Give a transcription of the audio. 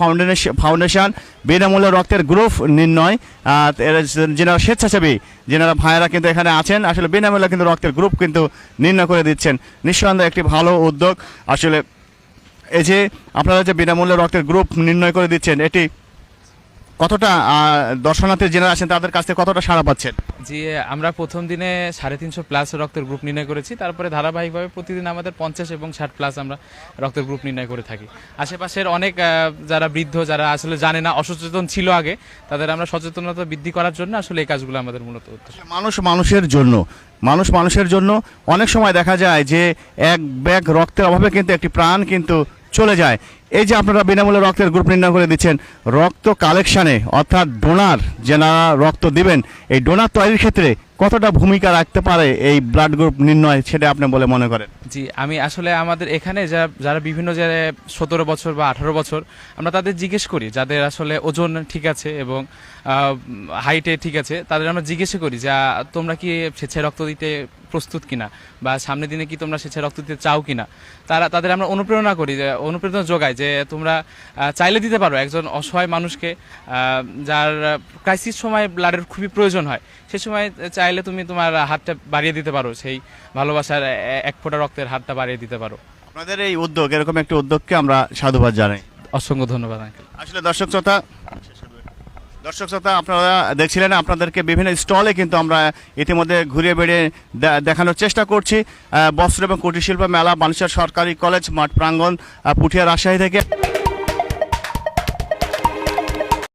Foundation foundation বিনামূল্যে রক্তের group নির্ণয় যেনারা স্বেচ্ছাসেবী, যেনারা ভাইয়েরা কিন্তু এখানে আছেন, আসলে বিনামূল্যে কিন্তু রক্তের গ্রুপ কিন্তু নির্ণয় করে দিচ্ছেন। নিঃসন্দেহে একটি ভালো উদ্যোগ। আসলে এই যে আপনারা যে বিনামূল্যে রক্তের গ্রুপ নির্ণয় করে দিচ্ছেন, এটি কতটা দর্শনার্থী যেনারা আছেন তাদের কাছ থেকে কতটা সাড়া পাচ্ছেন? জি আমরা প্রথম দিনে সাড়ে তিনশো প্লাস রক্তের গ্রুপ নির্ণয় করেছি তারপরে ধারাবাহিকভাবে প্রতিদিন আমাদের পঞ্চাশ এবং ষাট প্লাস আমরা রক্তের গ্রুপ নির্ণয় করে থাকি। আশেপাশের অনেক যারা বৃদ্ধ যারা আসলে জানে না অসচেতন ছিল আগে তাদের আমরা সচেতনতা বৃদ্ধি করার জন্য আসলে এই কাজগুলো আমাদের মূলত মানুষ মানুষের জন্য মানুষ মানুষের জন্য অনেক সময় দেখা যায় যে এক ব্যাগ রক্তের অভাবে কিন্তু একটি প্রাণ কিন্তু চলে যায়। এই যে আপনারা বিনামূল্যে রক্তের গ্রুপ নির্ণয় করে দিচ্ছেন, রক্ত কালেকশানে অর্থাৎ ডোনার যারা রক্ত দিবেন, এই ডোনার তৈরির ক্ষেত্রে কতটা ভূমিকা রাখতে পারে এই ব্লাড গ্রুপ নির্ণয়, সেটা আপনি বলে মনে করেন? জি, আমি আসলে আমাদের এখানে যারা বিভিন্ন জায়গায় সতেরো বছর বা আঠারো বছর, আমরা তাদের জিজ্ঞেস করি, যাদের আসলে ওজন ঠিক আছে এবং হাইটে ঠিক আছে, তাদের আমরা জিজ্ঞেস করি যা তোমরা কি স্বেচ্ছায় রক্ত দিতে প্রস্তুত কিনা? বা সামনের দিনে কি তোমরা স্বেচ্ছায় রক্ত দিতে চাও কিনা? তারা তাদের আমরা অনুপ্রেরণা করি যে অনুপ্রেরণা যোগাই যে তোমরা চাইলে দিতে পারো একজন অসহায় মানুষকে যার ক্রাইসিস সময় ব্লাডের খুবই প্রয়োজন হয়। সে সময় চাইলে তুমি তোমার হাতটা বাড়িয়ে দিতে পারো সেই ভালোবাসার এক ফোঁটা রক্তের হাতটা বাড়িয়ে দিতে পারো। আপনাদের এই উদ্যোগ এরকম একটি উদ্যোগকে আমরা সাধুবাদ জানাই। অসংখ্য ধন্যবাদ আসলে দর্শক শ্রোতা দর্শক শ্রোতা, আপনারা দেখছিলেন আপনাদেরকে বিভিন্ন স্টলে কিন্তু আমরা ইতিমধ্যে ঘুরে বেড়িয়ে দেখানোর চেষ্টা করছি। বস্ত্র এবং কুটিরশিল্প মেলা বানেশ্বর সরকারি কলেজ, মাঠ প্রাঙ্গণ পুঠিয়া রাজশাহী থেকে।